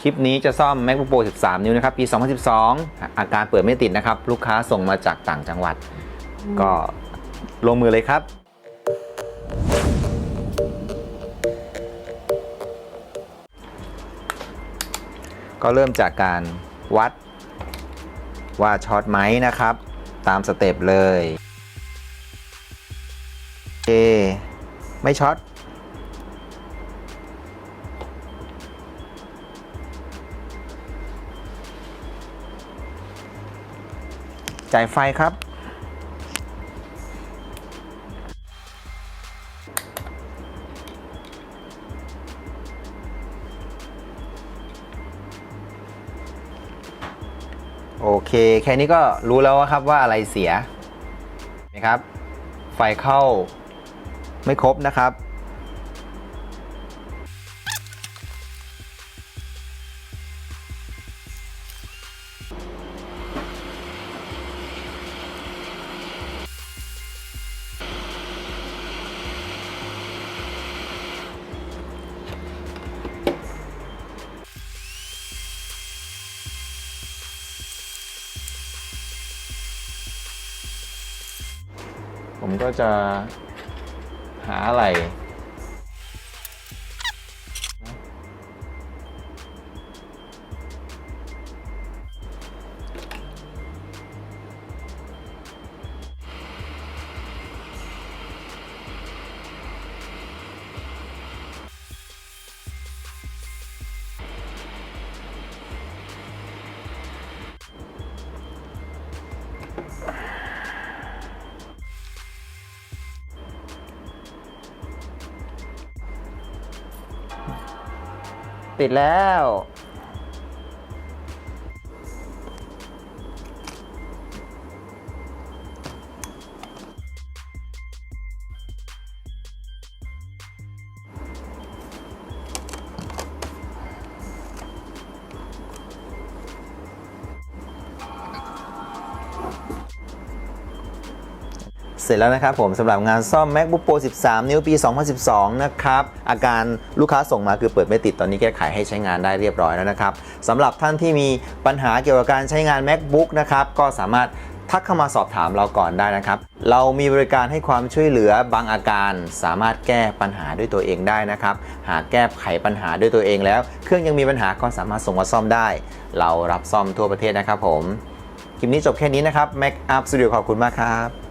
คลิปนี้จะซ่อม MacBook Pro 13 นิ้วนะครับ ปี 2012 อาการเปิดไม่ติดนะครับ ลูกค้าส่งมาจากต่างจังหวัด ก็ลงมือเลยครับ ก็เริ่มจากการวัดว่าช็อตไหมนะครับ ตามสเต็ปเลย โอเค ไม่ช็อต จ่ายไฟครับ โอเค แค่นี้ก็รู้แล้วครับว่าอะไรเสียนะครับ ไฟเข้าไม่ครบนะครับ ผมก็จะหาอะไร ติดแล้ว เสร็จแล้วนะครับผมสำหรับงานซ่อม MacBook Pro 13 นิ้วปี 2012 นะครับ อาการลูกค้าส่งมาคือเปิดไม่ติดตอนนี้แก้ไขให้ใช้งานได้เรียบร้อยแล้วนะครับสำหรับท่านที่มีปัญหาเกี่ยวกับการใช้งาน MacBook นะครับก็สามารถทักเข้ามาสอบถามเราก่อนได้นะครับ เรามีบริการให้ความช่วยเหลือบางอาการ สามารถแก้ปัญหาด้วยตัวเองได้นะครับ หากแก้ไขปัญหาด้วยตัวเองแล้ว เครื่องยังมีปัญหาก็สามารถส่งมาซ่อมได้ เรารับซ่อมทั่วประเทศนะครับผม คลิปนี้จบแค่นี้นะครับ Mac Up Studio ขอบคุณมากครับ